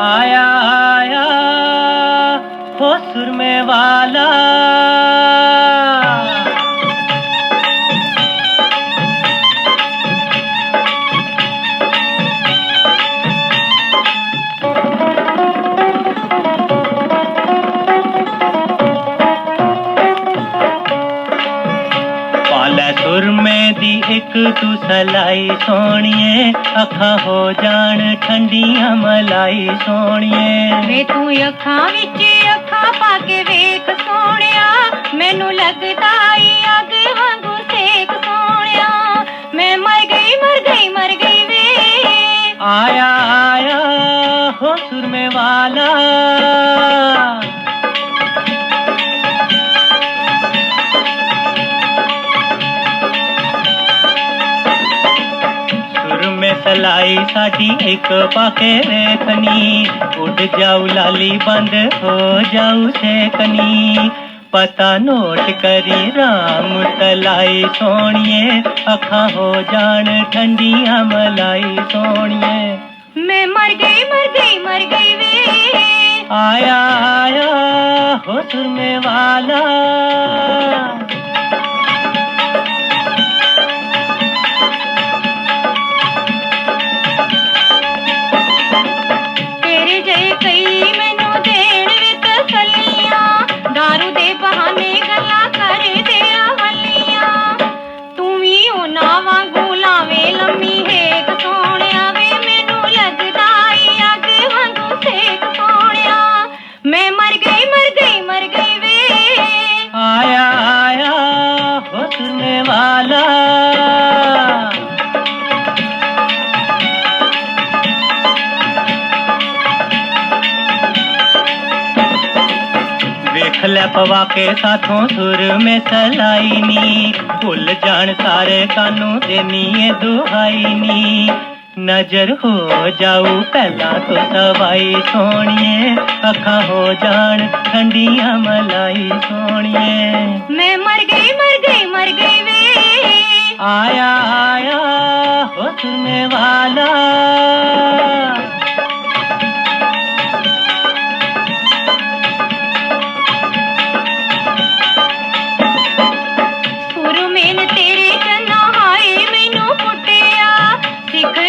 آیا آیا ہو سرمے والا۔ مینو لگتا میں مر گئی مر گئی مر گئی آیا ہو سرمے والا میں سلائی ساجی ایک پاخیر کنی اڑ جاؤ لالی بند ہو جاؤ سے کنی پتا نوٹ کری رام تلائی سونیے اکھا ہو جان ٹھنڈیاں ملائی سونیے میں مر گئی مر گئی مر گئی وے آیا آیا ہو سرنے والا چھل پوا کے ساتھوں سر میں سلائی نی بھول جان سارے کانوں دینی دہائی نی نظر ہو جاؤ پہلا تو سوائی سونیے اکھا ہو جان ٹھنڈیاں ملائی سونیے میں مر گئی مر گئی مر گئی وے آیا آیا ہو سننے والا